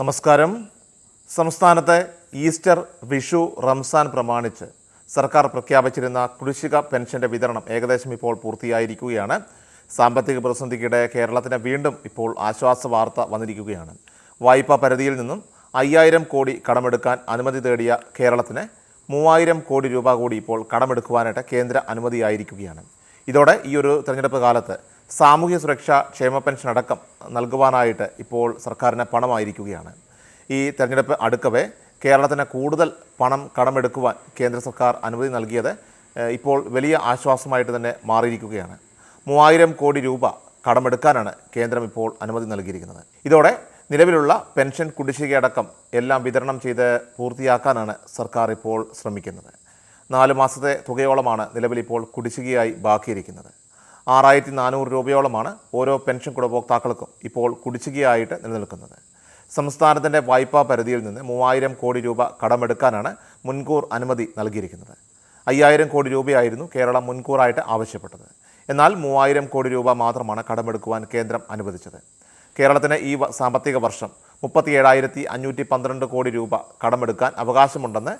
നമസ്കാരം. സംസ്ഥാനത്തെ ഈസ്റ്റർ വിഷു റംസാൻ പ്രമാണിച്ച് സർക്കാർ പ്രഖ്യാപിച്ചിരുന്ന കുടിശ്ശിക പെൻഷന്റെ വിതരണം ഏകദേശം ഇപ്പോൾ പൂർത്തിയായിരിക്കുകയാണ്. സാമ്പത്തിക പ്രതിസന്ധിക്കിടെ കേരളത്തിന് വീണ്ടും ഇപ്പോൾ ആശ്വാസ വാർത്ത വന്നിരിക്കുകയാണ്. വായ്പാ പരിധിയിൽ നിന്നും അയ്യായിരം കോടി കടമെടുക്കാൻ അനുമതി തേടിയ കേരളത്തിന് മൂവായിരം കോടി രൂപ കൂടി ഇപ്പോൾ കടമെടുക്കുവാനായിട്ട് കേന്ദ്ര അനുമതിയായിരിക്കുകയാണ്. ഇതോടെ ഈ ഒരു തെരഞ്ഞെടുപ്പ് കാലത്ത് സാമൂഹ്യ സുരക്ഷാ ക്ഷേമ പെൻഷൻ അടക്കം നൽകുവാനായിട്ട് ഇപ്പോൾ സർക്കാരിന് പണമായിരിക്കുകയാണ്. ഈ തെരഞ്ഞെടുപ്പ് അടുക്കവേ കേരളത്തിന് കൂടുതൽ പണം കടമെടുക്കുവാൻ കേന്ദ്ര സർക്കാർ അനുമതി നൽകിയത് ഇപ്പോൾ വലിയ ആശ്വാസമായിട്ട് തന്നെ മാറിയിരിക്കുകയാണ്. മൂവായിരം കോടി രൂപ കടമെടുക്കാനാണ് കേന്ദ്രം ഇപ്പോൾ അനുമതി നൽകിയിരിക്കുന്നത്. ഇതോടെ നിലവിലുള്ള പെൻഷൻ കുടിശ്ശികയടക്കം എല്ലാം വിതരണം ചെയ്ത് പൂർത്തിയാക്കാനാണ് സർക്കാർ ഇപ്പോൾ ശ്രമിക്കുന്നത്. നാല് മാസത്തെ തുകയോളമാണ് നിലവിൽ ഇപ്പോൾ കുടിശ്ശികയായി ബാക്കിയിരിക്കുന്നത്. ആറായിരത്തി നാനൂറ് രൂപയോളമാണ് ഓരോ പെൻഷൻ ഗുണഭോക്താക്കൾക്കും ഇപ്പോൾ കുടിശ്ശികയായിട്ട് നിലനിൽക്കുന്നത്. സംസ്ഥാനത്തിന്റെ വായ്പാ പരിധിയിൽ നിന്ന് മൂവായിരം കോടി രൂപ കടമെടുക്കാനാണ് മുൻകൂർ അനുമതി നൽകിയിരിക്കുന്നത്. അയ്യായിരം കോടി രൂപയായിരുന്നു കേരളം മുൻകൂറായിട്ട് ആവശ്യപ്പെട്ടത്. എന്നാൽ മൂവായിരം കോടി രൂപ മാത്രമാണ് കടമെടുക്കുവാൻ കേന്ദ്രം അനുവദിച്ചത്. കേരളത്തിന് ഈ സാമ്പത്തിക വർഷം മുപ്പത്തി ഏഴായിരത്തി അഞ്ഞൂറ്റി പന്ത്രണ്ട് കോടി രൂപ കടമെടുക്കാൻ അവകാശമുണ്ടെന്ന്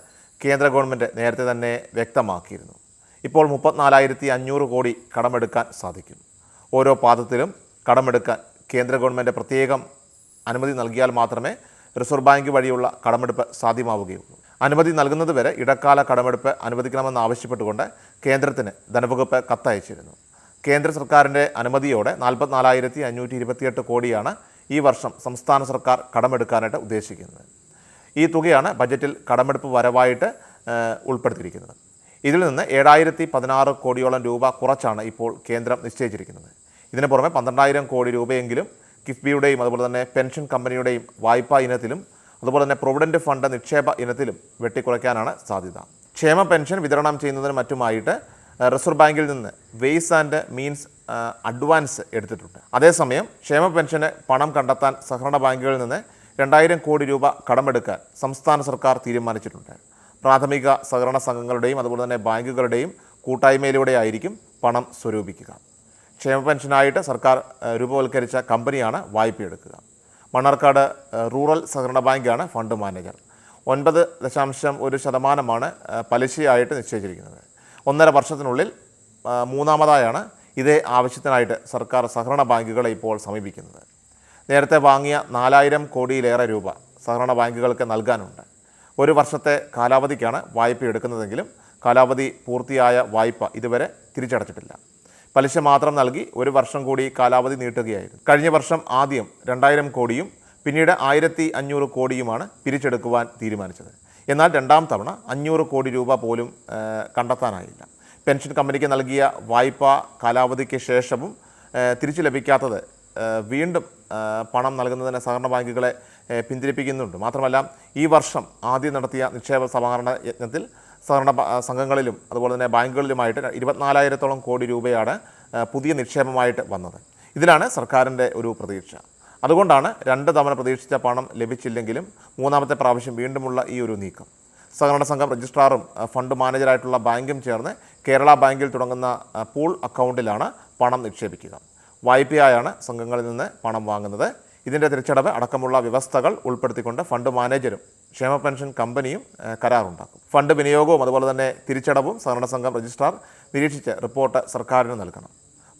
കേന്ദ്ര ഗവൺമെന്റ് നേരത്തെ തന്നെ വ്യക്തമാക്കിയിരുന്നു. ഇപ്പോൾ മുപ്പത്തിനാലായിരത്തി അഞ്ഞൂറ് കോടി കടമെടുക്കാൻ സാധിക്കും. ഓരോ പാദത്തിലും കടമെടുക്കാൻ കേന്ദ്ര ഗവൺമെന്റ് പ്രത്യേകം അനുമതി നൽകിയാൽ മാത്രമേ റിസർവ് ബാങ്ക് വഴിയുള്ള കടമെടുപ്പ് സാധ്യമാവുകയുള്ളൂ. അനുമതി നൽകുന്നത് വരെ ഇടക്കാല കടമെടുപ്പ് അനുവദിക്കണമെന്ന് ആവശ്യപ്പെട്ടുകൊണ്ട് കേന്ദ്രത്തിന് ധനവകുപ്പ് കത്തയച്ചിരുന്നു. കേന്ദ്ര സർക്കാരിന്റെ അനുമതിയോടെ നാൽപ്പത്തിനാലായിരത്തി അഞ്ഞൂറ്റി ഇരുപത്തിയെട്ട് കോടിയാണ് ഈ വർഷം സംസ്ഥാന സർക്കാർ കടമെടുക്കാനായിട്ട് ഉദ്ദേശിക്കുന്നത്. ഈ തുകയാണ് ബജറ്റിൽ കടമെടുപ്പ് വരവായിട്ട് ഉൾപ്പെടുത്തിയിരിക്കുന്നത്. ഇതിൽ നിന്ന് ഏഴായിരത്തി പതിനാറ് കോടിയോളം രൂപ കുറച്ചാണ് ഇപ്പോൾ കേന്ദ്രം നിശ്ചയിച്ചിരിക്കുന്നത്. ഇതിന് പുറമെ പന്ത്രണ്ടായിരം കോടി രൂപയെങ്കിലും കിഫ്ബിയുടെയും അതുപോലെ തന്നെ പെൻഷൻ കമ്പനിയുടെയും വായ്പാ ഇനത്തിലും അതുപോലെ തന്നെ പ്രൊവിഡന്റ് ഫണ്ട് നിക്ഷേപ ഇനത്തിലും വെട്ടിക്കുറയ്ക്കാനാണ് സാധ്യത. ക്ഷേമ പെൻഷൻ വിതരണം ചെയ്യുന്നതിന് മറ്റുമായിട്ട് റിസർവ് ബാങ്കിൽ നിന്ന് വെയ്സ് ആൻഡ് മീൻസ് അഡ്വാൻസ് എടുത്തിട്ടുണ്ട്. അതേസമയം ക്ഷേമ പെൻഷന് പണം കണ്ടെത്താൻ സഹകരണ ബാങ്കുകളിൽ നിന്ന് രണ്ടായിരം കോടി രൂപ കടമെടുക്കാൻ സംസ്ഥാന സർക്കാർ തീരുമാനിച്ചിട്ടുണ്ട്. പ്രാഥമിക സഹകരണ സംഘങ്ങളുടെയും അതുപോലെ തന്നെ ബാങ്കുകളുടെയും കൂട്ടായ്മയിലൂടെ ആയിരിക്കും പണം സ്വരൂപിക്കുക. ക്ഷേമ പെൻഷനായിട്ട് സർക്കാർ രൂപവൽക്കരിച്ച കമ്പനിയാണ് വായ്പയെടുക്കുക മണ്ണാർക്കാട് റൂറൽ സഹകരണ ബാങ്കാണ് ഫണ്ട് മാനേജർ. ഒൻപത് ദശാംശം ഒരു ശതമാനമാണ് പലിശയായിട്ട് നിശ്ചയിച്ചിരിക്കുന്നത്. ഒന്നര വർഷത്തിനുള്ളിൽ മൂന്നാമതായാണ് ഇതേ ആവശ്യത്തിനായിട്ട് സർക്കാർ സഹകരണ ബാങ്കുകളെ ഇപ്പോൾ സമീപിക്കുന്നത്. നേരത്തെ വാങ്ങിയ നാലായിരം കോടിയിലേറെ രൂപ സഹകരണ ബാങ്കുകൾക്ക് നൽകാനുണ്ട്. ഒരു വർഷത്തെ കാലാവധിക്കാണ് വായ്പ എടുക്കുന്നതെങ്കിലും കാലാവധി പൂർത്തിയായ വായ്പ ഇതുവരെ തിരിച്ചടച്ചിട്ടില്ല. പലിശ മാത്രം നൽകി ഒരു വർഷം കൂടി കാലാവധി നീട്ടുകയായിരുന്നു. കഴിഞ്ഞ വർഷം ആദ്യം രണ്ടായിരം കോടിയും പിന്നീട് ആയിരത്തി അഞ്ഞൂറ് കോടിയുമാണ് പിരിച്ചെടുക്കുവാൻ തീരുമാനിച്ചത്. എന്നാൽ രണ്ടാം തവണ അഞ്ഞൂറ് കോടി രൂപ പോലും കണ്ടെത്താനായില്ല. പെൻഷൻ കമ്പനിക്ക് നൽകിയ വായ്പ കാലാവധിക്ക് ശേഷവും തിരിച്ചു ലഭിക്കാത്തത് വീണ്ടും പണം നൽകുന്നതിന് സഹകരണ ബാങ്കുകളെ പിന്തിരിപ്പിക്കുന്നുണ്ട്. മാത്രമല്ല ഈ വർഷം ആദ്യം നടത്തിയ നിക്ഷേപ സമാഹരണ യജ്ഞത്തിൽ സഹകരണ സംഘങ്ങളിലും അതുപോലെ തന്നെ ബാങ്കുകളിലുമായിട്ട് ഇരുപത്തിനാലായിരത്തോളം കോടി രൂപയാണ് പുതിയ നിക്ഷേപമായിട്ട് വന്നത്. ഇതിലാണ് സർക്കാരിന്റെ ഒരു പ്രതീക്ഷ. അതുകൊണ്ടാണ് രണ്ട് തവണ പ്രതീക്ഷിച്ച പണം ലഭിച്ചില്ലെങ്കിലും മൂന്നാമത്തെ പ്രാവശ്യം വീണ്ടുമുള്ള ഈ ഒരു നീക്കം. സഹകരണ സംഘം രജിസ്ട്രാറും ഫണ്ട് മാനേജറായിട്ടുള്ള ബാങ്കും ചേർന്ന് കേരള ബാങ്കിൽ തുടങ്ങുന്ന പൂൾ അക്കൗണ്ടിലാണ് പണം നിക്ഷേപിക്കുക. വായ്പയായാണ് സംഘങ്ങളിൽ നിന്ന് പണം വാങ്ങുന്നത്. ഇതിന്റെ തിരിച്ചടവ് അടക്കമുള്ള വ്യവസ്ഥകൾ ഉൾപ്പെടുത്തിക്കൊണ്ട് ഫണ്ട് മാനേജരും ക്ഷേമ പെൻഷൻ കമ്പനിയും കരാറുണ്ടാക്കും. ഫണ്ട് വിനിയോഗവും അതുപോലെ തന്നെ തിരിച്ചടവും സഹകരണ സംഘം രജിസ്ട്രാർ നിരീക്ഷിച്ച് റിപ്പോർട്ട് സർക്കാരിന് നൽകണം.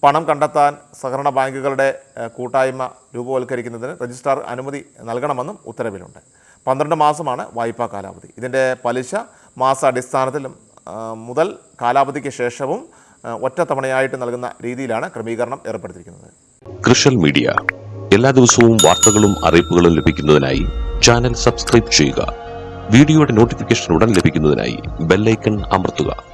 പണം കണ്ടെത്താൻ സഹകരണ ബാങ്കുകളുടെ കൂട്ടായ്മ രൂപവൽക്കരിക്കുന്നതിന് രജിസ്ട്രാർ അനുമതി നൽകണമെന്നും ഉത്തരവിലുണ്ട്. പന്ത്രണ്ട് മാസമാണ് വായ്പാ കാലാവധി. ഇതിന്റെ പലിശ മാസാടിസ്ഥാനത്തിലും മുതൽ കാലാവധിക്ക് ശേഷവും ഒറ്റത്തവണയായിട്ട് നൽകുന്ന രീതിയിലാണ് ക്രമീകരണം ഏർപ്പെടുത്തിയിരിക്കുന്നത്. കൃഷൽ മീഡിയ. എല്ലാ ദിവസവും വാർത്തകളും അറിയിപ്പുകളും ലഭിക്കുന്നതിനായി ചാനൽ സബ്സ്ക്രൈബ് ചെയ്യുക. വീഡിയോയുടെ നോട്ടിഫിക്കേഷൻ ഉടൻ ലഭിക്കുന്നതിനായി ബെല്ലൈക്കൺ അമർത്തുക.